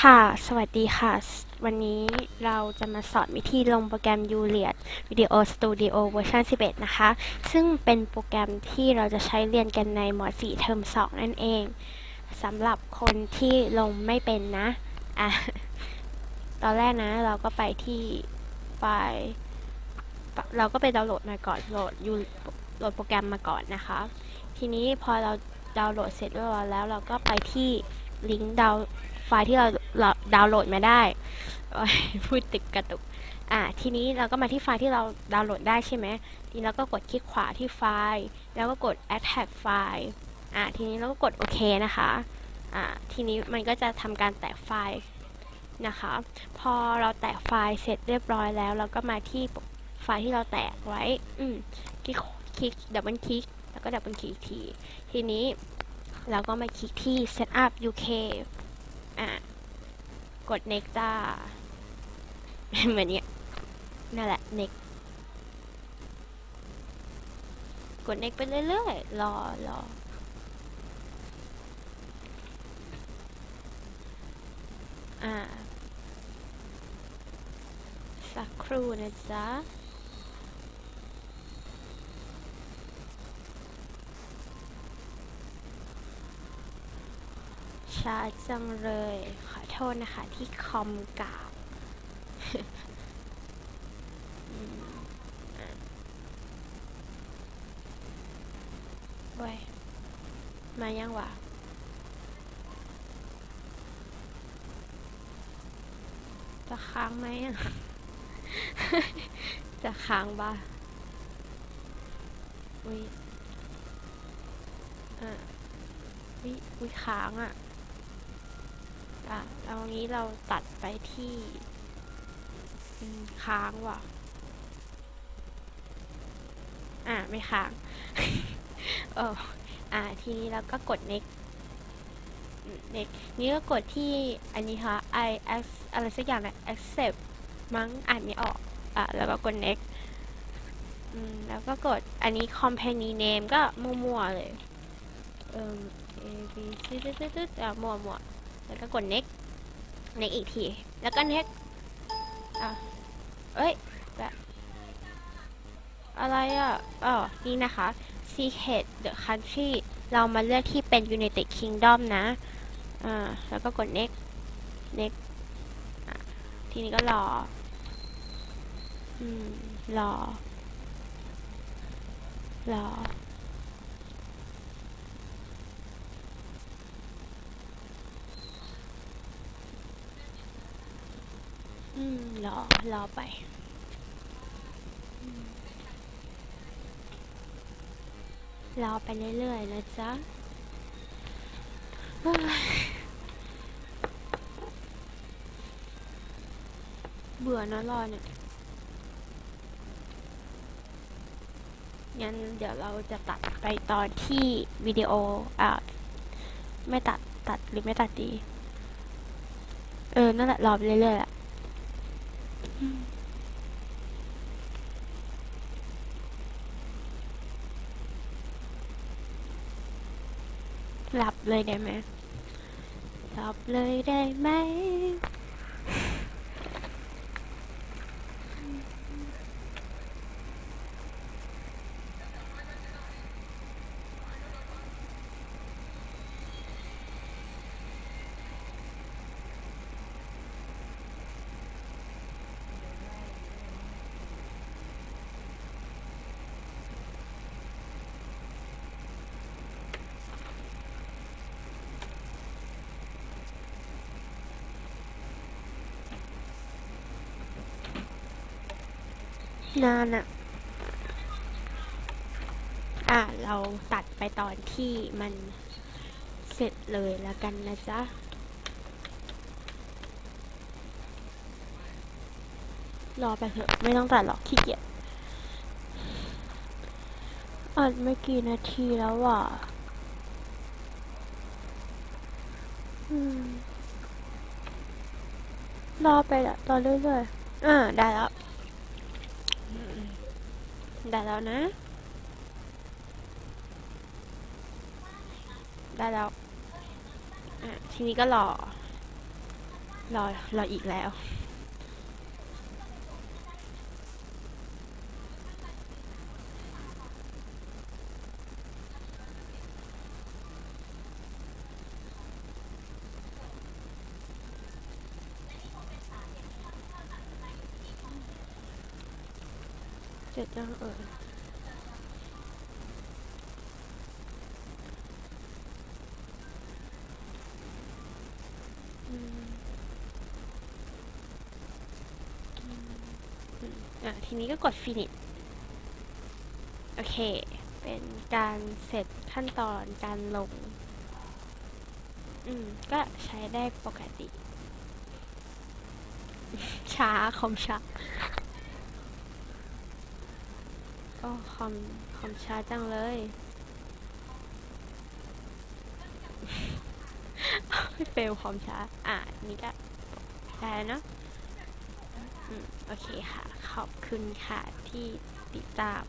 ค่ะ สวัสดีค่ะ วันนี้เราจะมาสอนวิธีลงโปรแกรม u l i e t Video Studio เวอร์ชัน11 นะคะ ซึ่งเป็นโปรแกรมที่เราจะใช้เรียนกันในม .4 เทอม2 นั่นเอง สำหรับคนที่ลงไม่เป็นนะ อะ ตอนแรกนะ เราก็ไปที่ไฟล์ เราก็ไปดาวน์โหลดมาก่อน โหลดยูโหลดโปรแกรมมาก่อนนะคะ ทีนี้พอเราดาวน์โหลดเสร็จเรียบร้อยแล้ว เราก็ไปที่ลิงก์ดาวน์ไฟล์ที่เรา ดาวน์โหลดมาได้พูดติดกระตุก อ่า ทีนี้เราก็มาที่ไฟล์ที่เราดาวน์โหลดได้ใช่ไหมทีนี้เราก็กดคลิกขวาที่ไฟล์ แล้วก็กด attach ไฟล์อ่า ทีนี้เราก็กดโอเคนะคะ อ่า ทีนี้มันก็จะทำการแตกไฟล์นะคะ พอเราแตกไฟล์เสร็จเรียบร้อยแล้ว เราก็มาที่ไฟล์ที่เราแตกไว้ อืม คลิก คลิก ดับเบิลคลิก แล้วก็ดับเบิลคลิกอีกที ทีนี้เราก็มาคลิกที่ setup UK อะ กด next จ้าเหมือนเนี้ยนั่นแหละ next กด next ไปเรื่อยๆ รอรออ่า สักครู่นะจ๊ะ ช้าจังเลย ขอโทษนะคะที่คอมกากอืมอะโอ้ย มายังวะจะค้างไหมจะค้างบ้าอุ้ยอะอุ้ยอุ้ยค้างอะ อะเอางี้เราตัดไปที่ค้างว่ะ อะ ไม่ค้าง เอออะทีนี้เราก็กด next อืม next นี่ก็กดที่อันนี้ค่ะ i x อะไรสักอย่างนะ accept มั้งอ่านไม่ออก อะ แล้วก็กด next อืมแล้วก็กดอันนี้ company name ก็มั่วๆเลย เอ่อ a b c ตึ๊ดๆๆอะมั่วๆ แล้วก็กด next next อีกที แล้วก็ next อะเอ้ยแบบอะไรอะอ๋อนี่นะคะ secret the country เรามาเลือกที่เป็น United Kingdom นะอ่าแล้วก็กด next next อะทีนี้ก็รอ อืม รอ รอ อืมรอรอไปรอไปเรื่อยๆนะจ๊ะเฮ้ยเบื่อนะรอเนี่ยงั้นเดี๋ยวเราจะตัดไปตอนที่วิดีโออ่าไม่ตัดตัดหรือไม่ตัดดี เออ นั่นแหละรอไปเรื่อยๆแหละ หลับเลยได้ไหมหลับเลยได้ไหม นานอะอะ เราตัดไปตอนที่มันเสร็จเลยแล้วกันนะจ๊ะรอไปเถอะ ไม่ต้องตัดหรอกขี้เกียจอัดไม่กี่นาทีแล้วอะอืมรอไปละตอนเรื่อยๆอ่าได้แล้ว ได้แล้วนะ ได้แล้ว อะ ทีนี้ก็รอ รอ รออีกแล้ว เจ็ดยังเอออะ ทีนี้ก็กด finish โอเค เป็นการเสร็จขั้นตอนการลง อืม ก็ใช้ได้ปกติ ช้าคอมช้า ก็คอมคอมช้าจังเลยไม่เฟลคอมช้า อะ นี่ก็ได้แล้วเนาะอืมโอเคค่ะ ขอบคุณค่ะที่ติดตาม